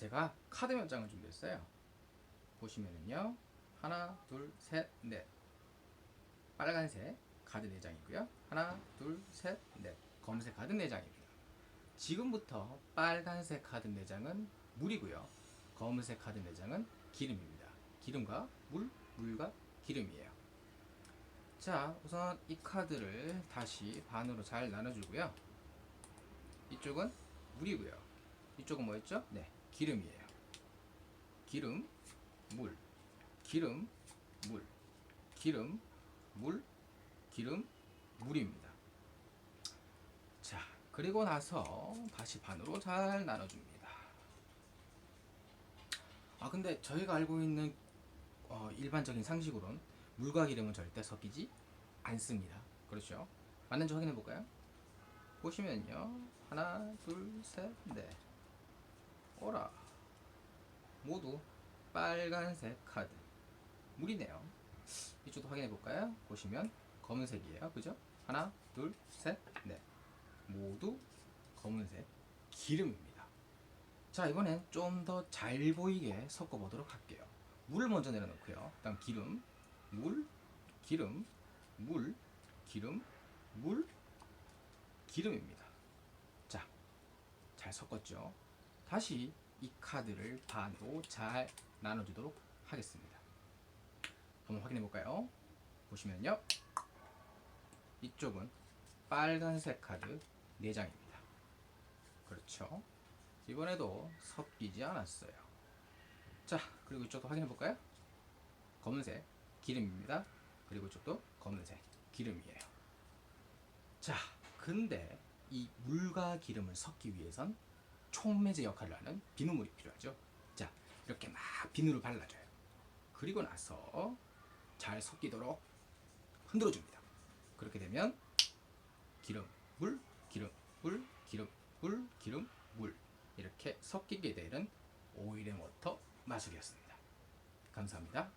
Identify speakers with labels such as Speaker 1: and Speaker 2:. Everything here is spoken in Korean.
Speaker 1: 제가 카드 몇 장을 준비했어요. 보시면은요. 하나, 둘, 셋, 넷. 빨간색 카드 4장이고요. 하나, 둘, 셋, 넷. 검은색 카드 4장입니다. 지금부터 빨간색 카드 4장은 물이고요. 검은색 카드 4장은 기름입니다. 기름과 물, 물과 기름이에요. 자, 우선 이 카드를 다시 반으로 잘 나눠주고요. 이쪽은 물이고요. 이쪽은 뭐였죠? 네, 기름이에요. 기름, 물, 기름, 물, 기름, 물, 기름, 물입니다. 자, 그리고 나서 다시 반으로 잘 나눠줍니다. 아, 근데 저희가 알고 있는 어, 일반적인 상식으로는 물과 기름은 절대 섞이지 않습니다. 그렇죠? 맞는지 확인해 볼까요? 보시면요. 하나, 둘, 셋, 넷. 오라. 모두 빨간색 카드. 물이네요. 이쪽도 확인해 볼까요? 보시면 검은색이에요. 그죠? 하나, 둘, 셋, 넷. 모두 검은색 기름입니다. 자, 이번엔 좀 더 잘 보이게 섞어 보도록 할게요. 물을 먼저 내려놓고요. 그 다음 기름, 물, 기름, 물, 기름, 물, 기름입니다. 자, 잘 섞었죠? 다시 이 카드를 반으로 잘 나눠주도록 하겠습니다. 한번 확인해 볼까요? 보시면요. 이쪽은 빨간색 카드 4장입니다. 그렇죠? 이번에도 섞이지 않았어요. 자, 그리고 이쪽도 확인해 볼까요? 검은색 기름입니다. 그리고 이쪽도 검은색 기름이에요. 자, 근데 이 물과 기름을 섞기 위해선 촉매제 역할을 하는 비누물이 필요하죠. 자, 이렇게 막 비누를 발라줘요. 그리고 나서 잘 섞이도록 흔들어 줍니다. 그렇게 되면 기름, 물, 기름, 물, 기름, 물, 기름, 물 이렇게 섞이게 되는 오일의 모터 마술이었습니다. 감사합니다.